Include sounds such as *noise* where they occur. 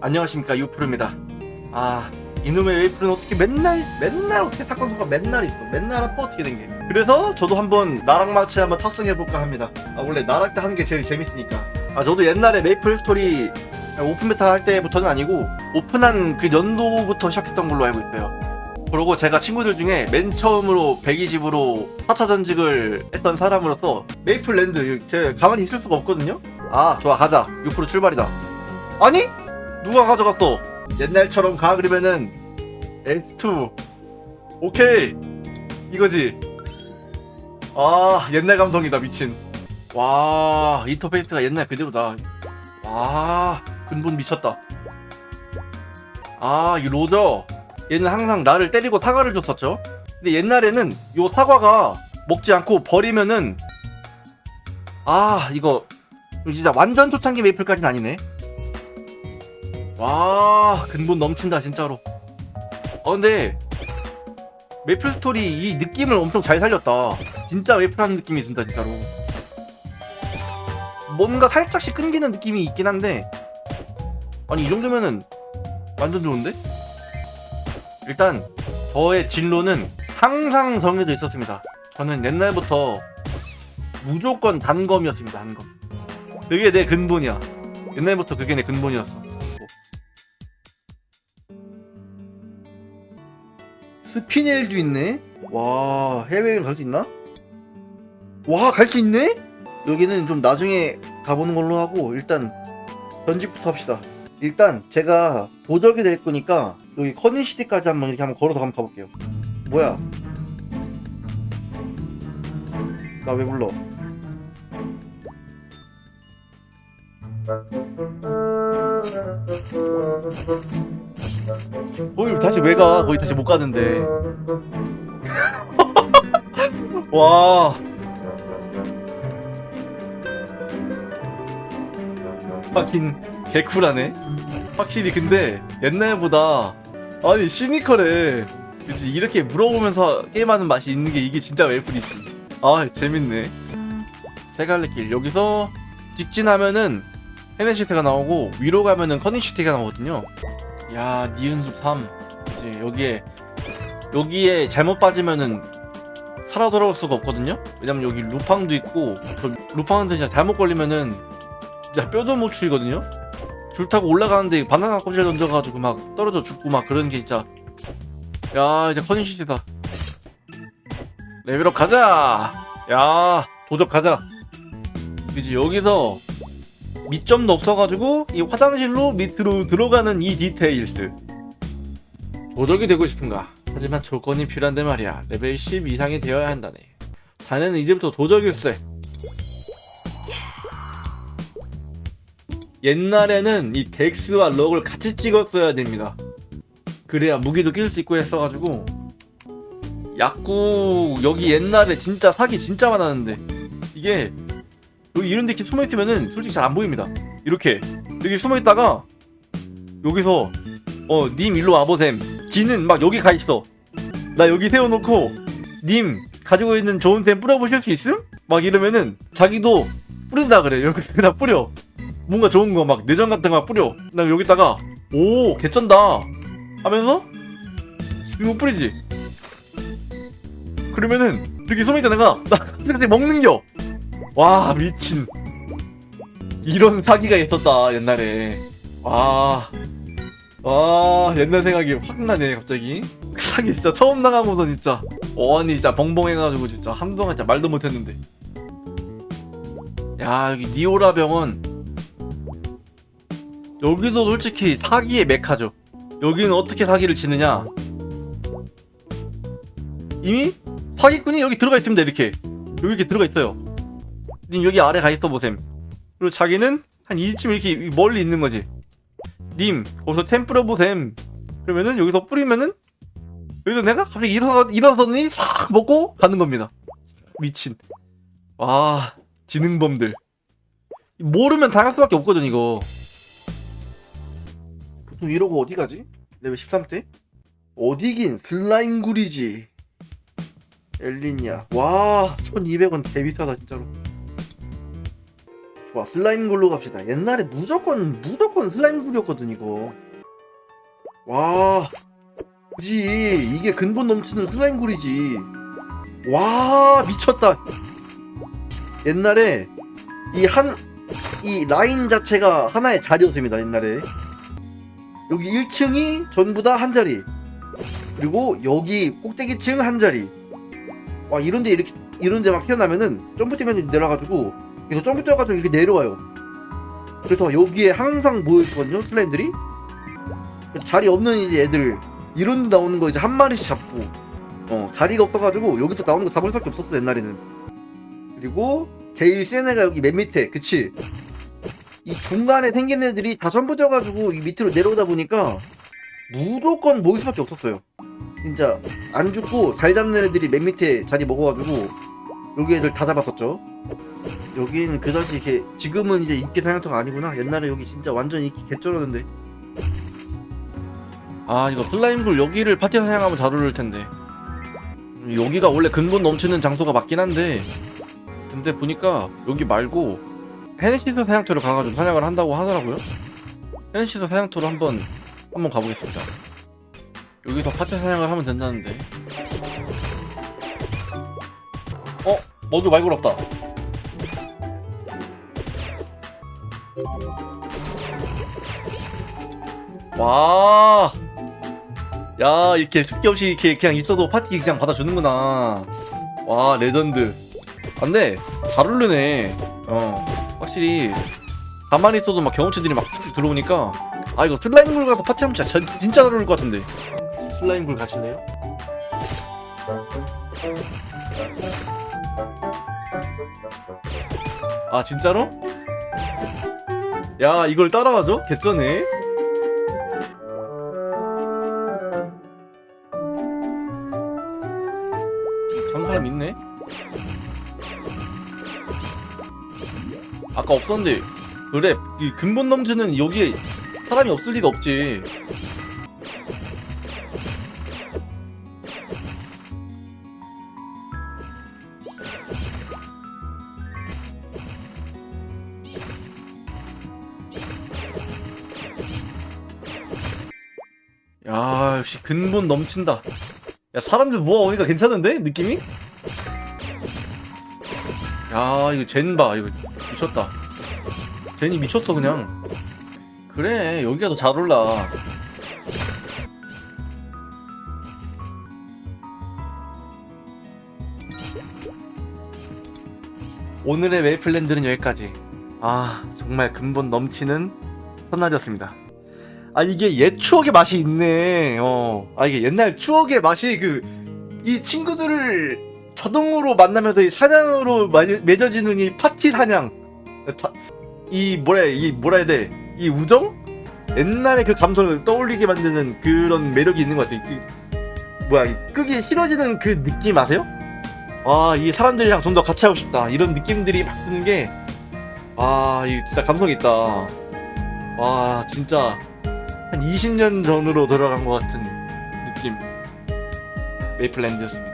안녕하십니까 유프로입니다. 아 이놈의 웨이플은 어떻게 맨날 맨날 어떻게 사건 사고 맨날 있어 맨날 아파 어떻게 된 게. 그래서 저도 한번 나락 마치 한번 탑승해볼까 합니다. 아 원래 나락 때 하는 게 제일 재밌으니까. 아 저도 옛날에 메이플 스토리 오픈 베타 할 때부터는 아니고 오픈한 그 연도부터 시작했던 걸로 알고 있어요. 그리고 제가 친구들 중에 맨 처음으로 120으로 4차 전직을 했던 사람으로서 메이플 랜드 제가 가만히 있을 수가 없거든요? 아 좋아 가자. 6% 출발이다. 아니? 누가 가져갔어? 옛날처럼 가 그러면은. S2 오케이. 이거지. 아 옛날 감성이다 미친. 와 인터페이스가 옛날 그대로다. 와 근본 미쳤다. 아 이 로저. 얘는 항상 나를 때리고 사과를 줬었죠. 근데 옛날에는 요 사과가 먹지 않고 버리면은 아 이거 진짜 완전 초창기 메이플까지는 아니네 와 근본 넘친다 진짜로. 어 근데 메이플 스토리 이 느낌을 엄청 잘 살렸다. 진짜 메이플하는 느낌이 든다 진짜로. 뭔가 살짝씩 끊기는 느낌이 있긴 한데 아니 이 정도면은 완전 좋은데? 일단 저의 진로는 항상 정해져 있었습니다. 저는 옛날부터 무조건 단검이었습니다 단검. 그게 내 근본이야. 옛날부터 그게 내 근본이었어 스피넬도 있네? 와, 해외여행 갈 수 있나? 와, 갈 수 있네? 여기는 좀 나중에 가보는 걸로 하고, 일단, 전직부터 합시다. 일단, 제가 도적이 될 거니까, 여기 커닝시티까지 한번 이렇게 한번 걸어서 한번 가볼게요. 뭐야? 나 왜 불러? 거기 다시 왜 가? 거기 다시 못 가는데. *laughs* 와. 하긴 개쿨하네. 확실히 근데 옛날보다 아니 시니컬해. 그치 이렇게 물어보면서 게임하는 맛이 있는 게 이게 진짜 웨이플이지. 아 재밌네. 세갈래길 여기서 직진하면은 헤네시트가 나오고 위로 가면은 커닝시티가 나오거든요. 야, 니은숲 3. 이제 여기에 여기에 잘못 빠지면은 살아 돌아올 수가 없거든요. 왜냐면 여기 루팡도 있고 저 루팡한테 진짜 잘못 걸리면은 진짜 뼈도 못 추리거든요. 줄 타고 올라가는데 바나나 껍질 던져가지고 막 떨어져 죽고 막 그런 게 진짜 야 이제 커닝시티다. 레벨업 가자. 야 도적 가자. 이제 여기서 밑점도 없어가지고 이 화장실로 밑으로 들어가는 이 디테일스. 도적이 되고 싶은가? 하지만 조건이 필요한데 말이야. 레벨 10 이상이 되어야 한다네. 자네는 이제부터 도적일세. 옛날에는 이 덱스와 럭을 같이 찍었어야 됩니다. 그래야 무기도 낄 수 있고 했어가지고. 약구 여기 옛날에 진짜 사기 진짜 많았는데. 이게 여기 이런 데 이렇게 숨어 있으면은 솔직히 잘 안 보입니다. 이렇게. 여기 숨어 있다가 여기서 어 님 일로 와보셈. 지는 막 여기 가 있어. 나 여기 세워놓고 님 가지고 있는 좋은 템 뿌려보실 수 있음? 막 이러면은 자기도 뿌린다 그래. 여기 *laughs* 다 뿌려. 뭔가 좋은 거 막 내전 같은 거 막 뿌려. 나 여기다가 오 개쩐다. 하면서 이거 뿌리지. 그러면은 여기 숨어있던 애가 나 *laughs* 갑자기 먹는겨 와 미친. 이런 사기가 있었다 옛날에. 와, 와 옛날 생각이 확 나네 갑자기. 그 사기 진짜 처음 나가고서 진짜. 어안이 진짜 벙벙해가지고 진짜 한동안 진짜 말도 못했는데. 야 여기 니오라 병원. 여기도 솔직히 사기의 메카죠. 여기는 어떻게 사기를 치느냐? 이미 사기꾼이 여기 들어가 있습니다 이렇게. 여기 이렇게 들어가 있어요 님 여기 아래 가 있어 보셈. 그리고 자기는 한 이쯤 이렇게 멀리 있는 거지. 님 거기서 템 뿌려 보셈. 그러면은 여기서 뿌리면은 여기서 내가 갑자기 일어서 일어서더니 싹 먹고 가는 겁니다. 미친. 와 지능범들. 모르면 당할 수밖에 없거든 이거. 보통 이러고 어디 가지? 레벨 13대? 어디긴 슬라임굴이지. 엘리냐. 와 1200원 개비싸다 진짜로. 좋아 슬라임 굴로 갑시다. 옛날에 무조건 무조건 슬라임 굴이었거든 이거. 와 그지? 이게 근본 넘치는 슬라임 굴이지. 와 미쳤다. 옛날에 이 한 이 라인 자체가 하나의 자리였습니다 옛날에. 여기 1층이 전부 다 한 자리. 그리고 여기 꼭대기층 한 자리. 와 이런데 이렇게 이런데 막 튀어나면은 점프 뛰면 내려가지고 그래서 점프 뛰어가지고 이렇게 내려와요. 그래서 여기에 항상 모여있거든요 슬라임들이. 자리 없는 이제 애들 이런 데 나오는 거 이제 한 마리씩 잡고 어 자리가 없어가지고 여기서 나오는 거 잡을 수밖에 없었어 옛날에는. 그리고 제일 센 애가 여기 맨 밑에 그치? 이 중간에 생긴 애들이 다 전부 져가지고 이 밑으로 내려오다 보니까 무조건 모일 수밖에 없었어요. 진짜 안 죽고 잘 잡는 애들이 맨 밑에 자리 먹어가지고 여기 애들 다 잡았었죠 여긴 그다지 이렇게 지금은 이제 인기 사냥터가 아니구나. 옛날에 여기 진짜 완전 인기 개쩔었는데. 아 이거 슬라임굴 여기를 파티 사냥하면 잘 어울릴 텐데. 여기가 원래 근본 넘치는 장소가 맞긴 한데. 근데 보니까 여기 말고 헤네시스 사냥터를 가가지고 사냥을 한다고 하더라고요. 헤네시스 사냥터로 한번 한번 가보겠습니다. 여기서 파티 사냥을 하면 된다는데. 어? 모두 말 걸었다 와. 야, 이렇게 숙기 없이 이렇게 그냥 있어도 파티 그냥 받아주는구나. 와, 레전드. 안 돼, 잘 어울리네. 어, 확실히 가만히 있어도 막 경험치들이 막 쭉쭉 들어오니까 아 이거 슬라임굴 가서 파티하면 진짜 전- 진짜 잘 어울릴 것 같은데. 슬라임굴 가실래요? 아 진짜로? 야 이걸 따라가죠? 개쩌네. 전 사람 있네? 아까 없었는데 그래 이 근본 넘치는 여기에 사람이 없을 리가 없지 야 역시 근본 넘친다. 야 사람들 모아오니까 괜찮은데? 느낌이? 야 이거 젠봐. 이거 미쳤다. 젠이 미쳤어 그냥. 그래 여기가 더 잘 올라. 오늘의 웨이플랜드는 여기까지. 아 정말 근본 넘치는 첫날이었습니다 아 이게 옛 추억의 맛이 있네. 어 아 이게 옛날 추억의 맛이 그 이 친구들을 자동으로 만나면서 이 사냥으로 마- 맺어지는 이 파티 사냥. 자- 이 해, 이 뭐라 해야 돼 이 우정? 옛날에 그 감성을 떠올리게 만드는 그런 매력이 있는 것 같아요. 그 뭐야 이 끄기 싫어지는 그 느낌 아세요? 와이 사람들이랑 좀 더 같이 하고 싶다. 이런 느낌들이 막 드는 게와이 진짜 감성 있다. 와 진짜 한 20년 전으로 돌아간 것 같은 느낌. 메이플랜드였습니다